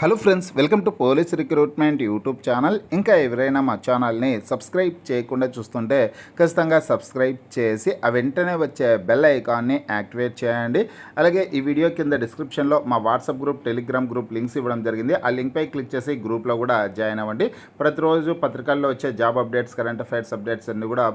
Hello friends welcome to police recruitment YouTube channel ఇంకా ఎవరైనా మా ఛానల్ని సబ్స్క్రైబ్ చేయకుండా చూస్తుంటే ఖచ్చితంగా సబ్స్క్రైబ్ చేసి ఆ వెంటనే వచ్చే బెల్ ఐకాన్ని యాక్టివేట్ చేయండి. అలాగే ఈ వీడియో కింద డిస్క్రిప్షన్లో మా WhatsApp group Telegram group links ఇవ్వడం జరిగింది. ఆ లింక్పై క్లిక్ చేసి గ్రూప్లో కూడా జాయిన్ అవ్వండి. ప్రతిరోజు పత్రికల్లో వచ్చే job updates current affairs updates అన్ని కూడా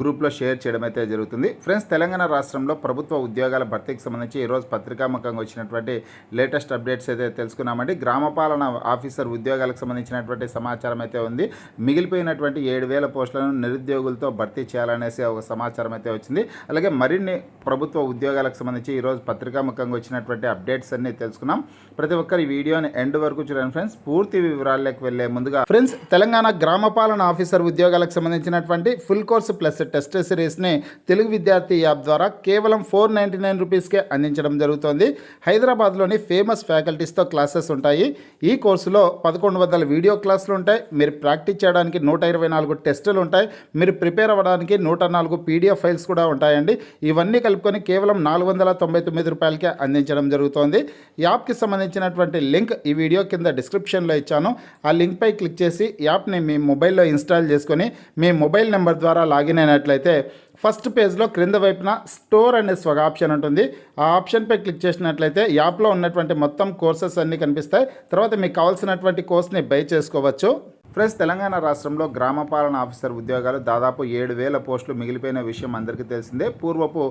గ్రూప్లో షేర్ చేయడం అయితే జరుగుతుంది. ఫ్రెండ్స్ తెలంగాణ రాష్ట్రంలో ప్రభుత్వ ఉద్యోగాల భర్తీకి సంబంధించి ఈరోజు పత్రికాముఖంగా వచ్చినటువంటి లేటెస్ట్ అప్డేట్స్ అయితే తెలుసుకున్నామండి. గ్రామపాలన ఆఫీసర్ ఉద్యోగాలకు సంబంధించినటువంటి సమాచారం అయితే ఉంది. మిగిలిపోయినటువంటి ఏడు వేల పోస్టులను నిరుద్యోగులతో భర్తీ చేయాలనేసి ఒక సమాచారం అయితే వచ్చింది. అలాగే మరిన్ని ప్రభుత్వ ఉద్యోగాలకు సంబంధించి ఈరోజు పత్రికాముఖంగా వచ్చినటువంటి అప్డేట్స్ అన్ని తెలుసుకున్నాం. ప్రతి ఒక్కరి వీడియోని ఎండ్ వరకు చూడండి ఫ్రెండ్స్. పూర్తి వివరాల్లోకి వెళ్ళే ముందుగా ఫ్రెండ్స్ తెలంగాణ గ్రామపాలన ఆఫీసర్ ఉద్యోగాలకు సంబంధించినటువంటి ఫుల్ కోర్సు ప్లస్ టెస్ట్ సిరీస్ని తెలుగు విద్యార్థి యాప్ ద్వారా కేవలం ఫోర్ నైంటీ నైన్ రూపీస్కే అందించడం జరుగుతోంది. హైదరాబాద్లోని ఫేమస్ ఫ్యాకల్టీస్తో క్లాసెస్ ఉంటాయి. ఈ కోర్సులో పదకొండు వందల వీడియో క్లాసులు ఉంటాయి. మీరు ప్రాక్టీస్ చేయడానికి నూట ఇరవై నాలుగు టెస్టులు ఉంటాయి. మీరు ప్రిపేర్ అవ్వడానికి నూట నాలుగు పీడిఎఫ్ ఫైల్స్ కూడా ఉంటాయండి. ఇవన్నీ కలుపుకొని కేవలం నాలుగు వందల తొంభై తొమ్మిది రూపాయలకే అందించడం జరుగుతోంది. యాప్కి సంబంధించినటువంటి లింక్ ఈ వీడియో కింద డిస్క్రిప్షన్లో ఇచ్చాను. ఆ లింక్పై క్లిక్ చేసి యాప్ని మీ మొబైల్లో ఇన్స్టాల్ చేసుకొని మీ మొబైల్ నెంబర్ ద్వారా లాగిన్ అయిన అయినట్లయితే ఫస్ట్ పేజ్లో క్రింద వైపున స్టోర్ అనే ఒక ఆప్షన్ ఉంటుంది. ఆ ఆప్షన్పై క్లిక్ చేసినట్లయితే యాప్లో ఉన్నటువంటి మొత్తం కోర్సెస్ అన్నీ కనిపిస్తాయి. తర్వాత మీకు కావాల్సినటువంటి కోర్స్ని బై చేసుకోవచ్చు. ఫ్రెండ్స్ తెలంగాణ రాష్ట్రంలో గ్రామపాలన ఆఫీసర్ ఉద్యోగాలు దాదాపు ఏడు వేల పోస్టులు మిగిలిపోయిన విషయం అందరికీ తెలిసిందే. పూర్వపు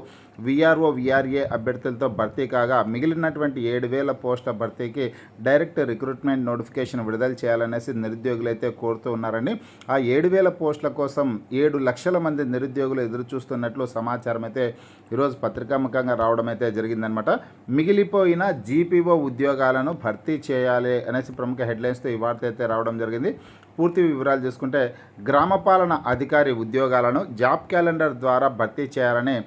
విఆర్ఓ విఆర్ఏ అభ్యర్థులతో భర్తీ కాగా మిగిలినటువంటి ఏడు వేల పోస్టుల భర్తీకి డైరెక్ట్ రిక్రూట్మెంట్ నోటిఫికేషన్ విడుదల చేయాలనేసి నిరుద్యోగులు అయితే కోరుతూ ఉన్నారని ఆ ఏడు వేల పోస్టుల కోసం ఏడు లక్షల మంది నిరుద్యోగులు ఎదురు చూస్తున్నట్లు సమాచారం అయితే ఈరోజు పత్రికాముఖంగా రావడం అయితే జరిగిందనమాట మిగిలిపోయిన జీపీఓ ఉద్యోగాలను భర్తీ చేయాలి అనేసి ప్రముఖ హెడ్లైన్స్తో ఈ వార్త అయితే రావడం జరిగింది. పూర్తి వివరాలు చూసుకుంటే గ్రామపాలన అధికారి ఉద్యోగాలను జాబ్ క్యాలెండర్ ద్వారా భర్తీ చేయాలని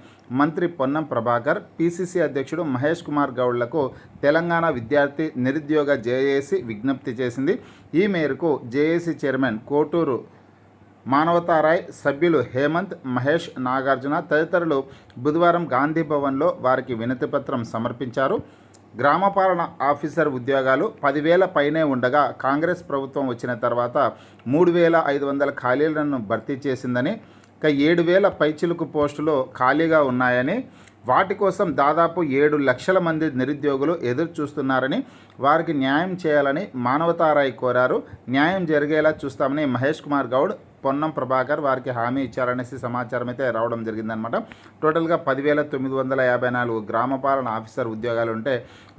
మంత్రి పొన్నం ప్రభాకర్ పిసిసి అధ్యక్షుడు మహేష్ కుమార్ గౌడ్లకు తెలంగాణ విద్యార్థి నిరుద్యోగ జేఏసీ విజ్ఞప్తి చేసింది. ఈ మేరకు జేఏసీ చైర్మన్ కోటూరు మానవతారాయ్ సభ్యులు హేమంత్ మహేష్ నాగార్జున తదితరులు బుధవారం గాంధీ భవన్లో వారికి వినతిపత్రం సమర్పించారు. గ్రామపాలన ఆఫీసర్ ఉద్యోగాలు పదివేల పైనే ఉండగా కాంగ్రెస్ ప్రభుత్వం వచ్చిన తర్వాత మూడు వేల ఐదు వందల ఖాళీలను భర్తీ చేసిందని ఇక ఏడు వేల పైచిలుకు పోస్టులు ఖాళీగా ఉన్నాయని వాటి కోసం దాదాపు ఏడు లక్షల మంది నిరుద్యోగులు ఎదురు చూస్తున్నారని వారికి న్యాయం చేయాలని మానవతారాయ్ కోరారు. న్యాయం జరిగేలా చూస్తామని మహేష్ కుమార్ గౌడ్ పొన్నం ప్రభాకర్ వారికి హామీ ఇచ్చారనేసి సమాచారం అయితే రావడం జరిగిందనమాట టోటల్గా పదివేల తొమ్మిది వందల యాభై నాలుగు గ్రామపాలన ఆఫీసర్ ఉద్యోగాలు ఉంటే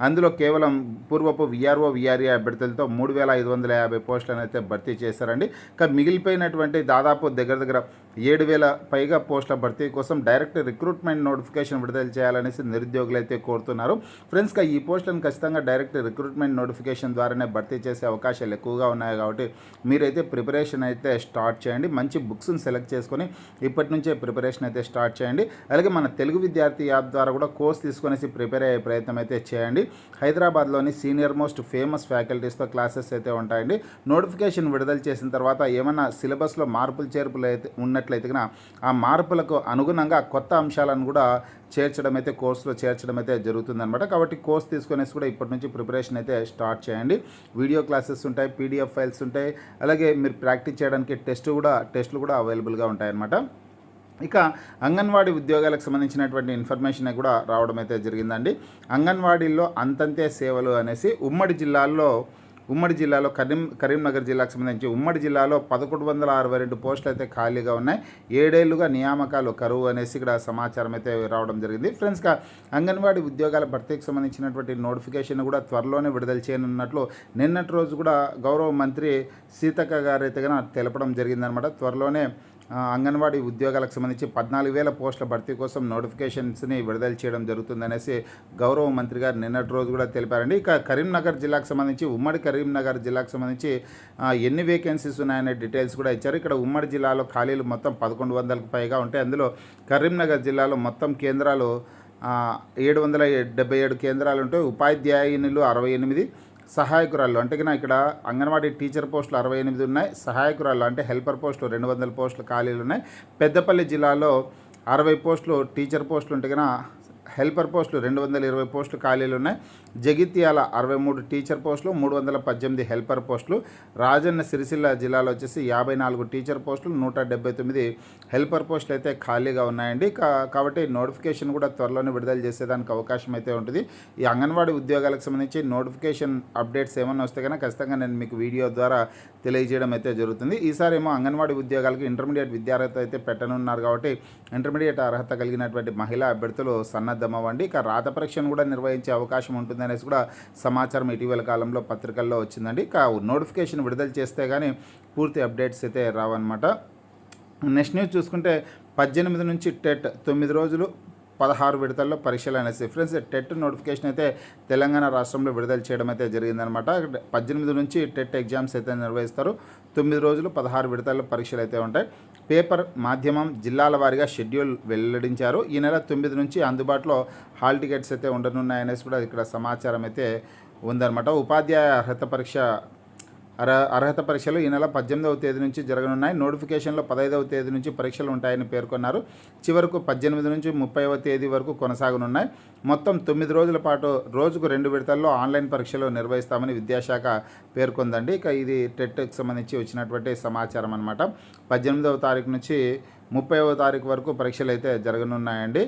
అందులో కేవలం పూర్వపు విఆర్ఓ విఆర్ఏ అభ్యర్థులతో మూడు వేల ఐదు వందల యాభై పోస్టులను అయితే భర్తీ చేశారండి. ఇక మిగిలిపోయినటువంటి దాదాపు దగ్గర దగ్గర ఏడు వేల పైగా పోస్టుల భర్తీ కోసం డైరెక్ట్ రిక్రూట్మెంట్ నోటిఫికేషన్ విడుదల చేయాలనేసి నిరుద్యోగులు అయితే కోరుతున్నారు ఫ్రెండ్స్గా ఈ పోస్టులను ఖచ్చితంగా డైరెక్ట్ రిక్రూట్మెంట్ నోటిఫికేషన్ ద్వారానే భర్తీ చేసే అవకాశాలు ఎక్కువగా ఉన్నాయి కాబట్టి మీరైతే ప్రిపరేషన్ అయితే స్టార్ట్ చేయండి. మంచి బుక్స్ని సెలెక్ట్ చేసుకొని ఇప్పటి నుంచే ప్రిపరేషన్ అయితే స్టార్ట్ చేయండి. అలాగే మన తెలుగు విద్యార్థి యాప్ ద్వారా కూడా కోర్స్ తీసుకునేసి ప్రిపేర్ అయ్యే ప్రయత్నం అయితే చేయండి. హైదరాబాద్లోని సీనియర్ మోస్ట్ ఫేమస్ ఫ్యాకల్టీస్తో క్లాసెస్ అయితే ఉంటాయండి. నోటిఫికేషన్ విడుదల చేసిన తర్వాత ఏమైనా సిలబస్లో మార్పులు చేర్పులు అయితే ఉన్నట్లయితే ఆ మార్పులకు అనుగుణంగా కొత్త అంశాలను కూడా చేర్చడం అయితే కోర్సులో చేర్చడం అయితే జరుగుతుందన్నమాట. కాబట్టి కోర్స్ తీసుకునేసి కూడా ఇప్పటి నుంచి ప్రిపరేషన్ అయితే స్టార్ట్ చేయండి. వీడియో క్లాసెస్ ఉంటాయి పీడిఎఫ్ ఫైల్స్ ఉంటాయి. అలాగే మీరు ప్రాక్టీస్ చేయడానికి టెస్ట్ కూడా టెస్టులు కూడా అవైలబుల్గా ఉంటాయన్నమాట. ఇక అంగన్వాడీ ఉద్యోగాలకు సంబంధించినటువంటి ఇన్ఫర్మేషన్ కూడా రావడం అయితే జరిగిందండి. అంగన్వాడీల్లో అంతంతే సేవలు అనేసి ఉమ్మడి జిల్లాల్లో ఉమ్మడి జిల్లాలో కరీం కరీంనగర్ జిల్లాకు సంబంధించి ఉమ్మడి జిల్లాలో పదకొండు వందల అరవై రెండు పోస్టులు అయితే ఖాళీగా ఉన్నాయి. ఏడేళ్ళుగా నియామకాలు కరువు అనేసి ఇక్కడ సమాచారం అయితే రావడం జరిగింది. ఫ్రెండ్స్గా అంగన్వాడీ ఉద్యోగాల భర్తీకి సంబంధించినటువంటి నోటిఫికేషన్ కూడా త్వరలోనే విడుదల చేయనున్నట్లు నిన్నటి రోజు కూడా గౌరవ మంత్రి సీతక్క గారు అయితే తెలపడం జరిగిందనమాట త్వరలోనే అంగన్వాడీ ఉద్యోగాలకు సంబంధించి పద్నాలుగు వేల పోస్టుల భర్తీ కోసం నోటిఫికేషన్స్ని విడుదల చేయడం జరుగుతుందనేసి గౌరవ మంత్రి గారు నిన్నటి రోజు కూడా తెలిపారండి. ఇక కరీంనగర్ జిల్లాకు సంబంధించి ఉమ్మడి కరీంనగర్ జిల్లాకు సంబంధించి ఎన్ని వేకెన్సీస్ ఉన్నాయనే డీటెయిల్స్ కూడా ఇచ్చారు. ఇక్కడ ఉమ్మడి జిల్లాలో ఖాళీలు మొత్తం పదకొండు వందలకు పైగా ఉంటాయి. అందులో కరీంనగర్ జిల్లాలో మొత్తం కేంద్రాలు ఏడు వందల డెబ్బై ఏడు కేంద్రాలు ఉంటాయి. ఉపాధ్యాయునులు అరవై ఎనిమిది సహాయకురాళ్ళు అంటే కన్నా ఇక్కడ అంగన్వాడీ టీచర్ పోస్టులు అరవై ఎనిమిది ఉన్నాయి. సహాయకురాళ్ళు అంటే హెల్పర్ పోస్టులు రెండు వందల పోస్టులు ఖాళీలు ఉన్నాయి. పెద్దపల్లి జిల్లాలో అరవై పోస్టులు టీచర్ పోస్టులు ఉంటే కన్నా హెల్పర్ పోస్టులు రెండు వందల ఇరవై పోస్టులు ఖాళీలు ఉన్నాయి. జగిత్యాల అరవై మూడు టీచర్ పోస్టులు మూడు వందల పద్దెనిమిది హెల్పర్ పోస్టులు రాజన్న సిరిసిల్ల జిల్లాలో వచ్చేసి యాభై నాలుగు టీచర్ పోస్టులు నూట డెబ్బై తొమ్మిది హెల్పర్ పోస్టులు అయితే ఖాళీగా ఉన్నాయండి. కా- కాబట్టి నోటిఫికేషన్ కూడా త్వరలోనే విడుదల చేసేదానికి అవకాశం అయితే ఉంటుంది. ఈ అంగన్వాడీ ఉద్యోగాలకు సంబంధించి నోటిఫికేషన్ అప్డేట్స్ ఏమైనా వస్తే కనుక ఖచ్చితంగా నేను మీకు వీడియో ద్వారా తెలియజేయడం అయితే జరుగుతుంది. ఈసారి ఏమో అంగన్వాడీ ఉద్యోగాలకు ఇంటర్మీడియట్ విద్యార్హత అయితే పెట్టనున్నారు కాబట్టి ఇంటర్మీడియట్ అర్హత కలిగినటువంటి మహిళా అభ్యర్థులు అవ్వండి ఇక రాత పరీక్షను కూడా నిర్వహించే అవకాశం ఉంటుంది అనేసి కూడా సమాచారం ఇటీవల కాలంలో పత్రికల్లో వచ్చిందండి. ఇక నోటిఫికేషన్ విడుదల చేస్తే కానీ పూర్తి అప్డేట్స్ అయితే రావన్నమాట. నెక్స్ట్ న్యూస్ చూసుకుంటే పద్దెనిమిది నుంచి టెట్ తొమ్మిది రోజులు పదహారు విడతల్లో పరీక్షలు అనేసి ఫ్రెండ్స్ టెట్ నోటిఫికేషన్ అయితే తెలంగాణ రాష్ట్రంలో విడుదల చేయడం అయితే జరిగిందనమాట పద్దెనిమిది నుంచి టెట్ ఎగ్జామ్స్ అయితే నిర్వహిస్తారు. తొమ్మిది రోజులు పదహారు విడతల్లో పరీక్షలు అయితే ఉంటాయి. పేపర్ మాధ్యమం జిల్లాల వారీగా షెడ్యూల్ వెల్లడించారు. ఈ నెల తొమ్మిది నుంచి అందుబాటులో హాల్ టికెట్స్ అయితే ఉండనున్నాయనేసి కూడా ఇక్కడ సమాచారం అయితే ఉందన్నమాట. ఉపాధ్యాయ అర్హత పరీక్ష అర్హత పరీక్షలు ఈ నెల పద్దెనిమిదవ తేదీ నుంచి జరగనున్నాయి. నోటిఫికేషన్లో పదహైదవ తేదీ నుంచి పరీక్షలు ఉంటాయని పేర్కొన్నారు. చివరకు పద్దెనిమిది నుంచి ముప్పైవ తేదీ వరకు కొనసాగనున్నాయి. మొత్తం తొమ్మిది రోజుల పాటు రోజుకు రెండు విడతల్లో ఆన్లైన్ పరీక్షలు నిర్వహిస్తామని విద్యాశాఖ పేర్కొందండి. ఇక ఇది టెట్కి సంబంధించి వచ్చినటువంటి సమాచారం అనమాట పద్దెనిమిదవ తారీఖు నుంచి ముప్పైవ తారీఖు వరకు పరీక్షలు అయితే జరగనున్నాయండి.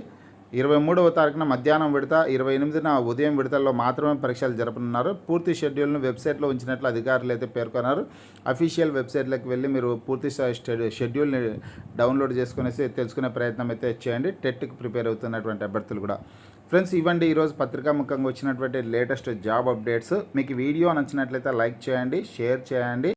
ఇరవై మూడవ తారీఖున మధ్యాహ్నం విడత ఇరవై ఎనిమిదిన ఉదయం విడతల్లో మాత్రమే పరీక్షలు జరపనున్నారు. పూర్తి షెడ్యూల్ను వెబ్సైట్లో ఉంచినట్లు అధికారులు అయితే పేర్కొన్నారు. అఫీషియల్ వెబ్సైట్లోకి వెళ్ళి మీరు పూర్తి షెడ్యూల్ని డౌన్లోడ్ చేసుకునేసి తెలుసుకునే ప్రయత్నం అయితే చేయండి. టెట్కి ప్రిపేర్ అవుతున్నటువంటి అభ్యర్థులు కూడా. ఫ్రెండ్స్ ఇవ్వండి. ఈరోజు పత్రికాముఖంగా వచ్చినటువంటి లేటెస్ట్ జాబ్ అప్డేట్స్. మీకు వీడియో నచ్చినట్లయితే లైక్ చేయండి షేర్ చేయండి.